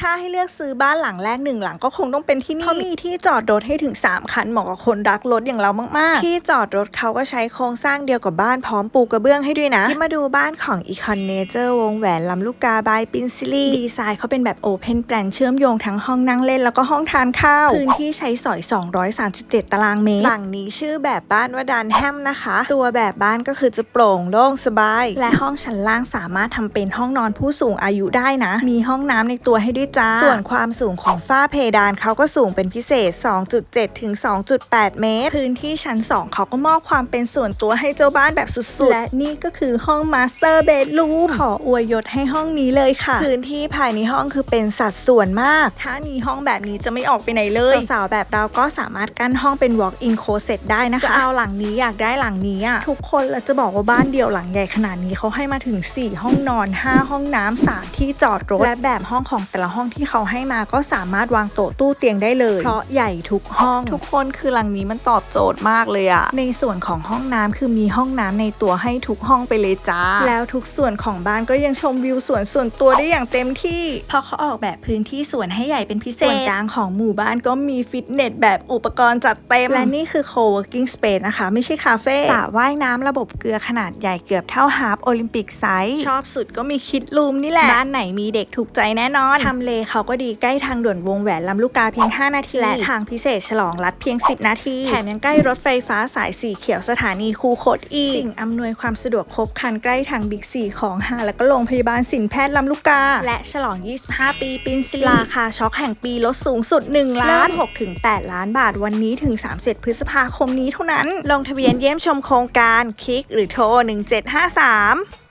ถ้าให้เลือกซื้อบ้านหลังแรกหนึ่งหลังก็คงต้องเป็นที่นี่เพราะมีที่จอดรถให้ถึง 3 คันเหมาะกับคนรักรถอย่างเรามาก ๆ ที่จอดรถเขาก็ใช้โครงสร้างเดียวกับบ้านพร้อมปูกระเบื้องให้ด้วยนะ ที่มาดูบ้านของ Econ Nature วงแหวนลำลูกกาบายปินซิลี่ดีไซน์เขาเป็นแบบ Open Plan เชื่อมโยงทั้งห้องนั่งเล่นแล้วก็ห้องทานข้าว พื้นที่ใช้สอย 237 ตารางเมตรหลังนี้ชื่อแบบบ้านว่าดันแฮมนะคะ ตัวแบบบ้านก็คือจะโปร่งโล่งสบาย และห้องชั้นล่างสามารถทำเป็นห้องนอนผู้สูงอายุได้นะ มีห้องน้ำในตัวให้ด้วยจ้า ส่วนความสูงของฝ้าเพดานเขาก็สูงเป็นพิเศษ 2.7 ถึง 2.8 เมตร พื้นที่ชั้น 2 เขาก็มอบความเป็นส่วนตัวให้เจ้าบ้านแบบสุดๆ และนี่ก็คือห้องมาสเตอร์เบดรูมขออวยยศให้ห้องนี้เลยค่ะ พื้นที่ภายในห้องคือเป็นสัดส่วนมาก ถ้ามีห้องแบบนี้จะไม่ออกไปไหนเลยสาวๆแบบเราก็สามารถกั้นห้องเป็น walk in closet ได้นะคะจะเอาหลังนี้อยากได้หลังนี้อะทุกคนเราจะบอกว่าบ้านเดียวหลังใหญ่ขนาดนี้เขาให้มาถึง 4 ห้องนอน 5 ห้องน้ำ3ที่จอดรถและแบบห้องของแต่ละห้องที่เขาให้มาก็สามารถวางโต๊ะตู้เตียงได้เลย เพราะใหญ่ทุกห้อง ทุกคนคือหลังนี้มันตอบโจทย์มากเลยอะในส่วนของห้องน้ำคือมีห้องน้ำในตัวให้ทุกห้องไปเลยจ้า แล้วทุกส่วนของบ้านก็ยังชมวิวสวนส่วนตัวได้อย่างเต็มที่ เพราะเขาออกแบบพื้นที่สวนให้ใหญ่เป็นพิเศษส่วนกลางของหมู่บ้านก็มีฟิตเนสแบบอุปกรณ์จัดเต็ม และนี่คือ co-working space นะคะ ไม่ใช่คาเฟ่สระว่ายน้ำระบบเกลือขนาดใหญ่เกือบเท่าฮาร์ปโอลิมปิกไซส์ชอบสุดก็มีคิดลูมนี่แหละ บ้านไหนมีเด็กถูกใจแน่นอนทำเลเขาก็ดีใกล้ทางด่วนวงแหวนลำลูกกาเพียง 5 นาที และทางพิเศษฉลองรัดเพียง 10 นาที แถมยังใกล้รถไฟฟ้าสายสีเขียวสถานีคูโคตอีกสิ่งอำนวยความสะดวกครบครันใกล้ทางบิ๊กซีของหาแล้วก็โรงพยาบาลสินแพทย์ลำลูกกา และฉลอง 25 ปีปินซิลีราคาช็อกแห่งปีลดสูงสุด 1 ล้าน 6 ถึง 8 ล้านบาทวันนี้ถึง30พฤษภาคมนี้เท่านั้น ลงทะเบียนเยี่ยมชมโครงการคลิกหรือโทร 1753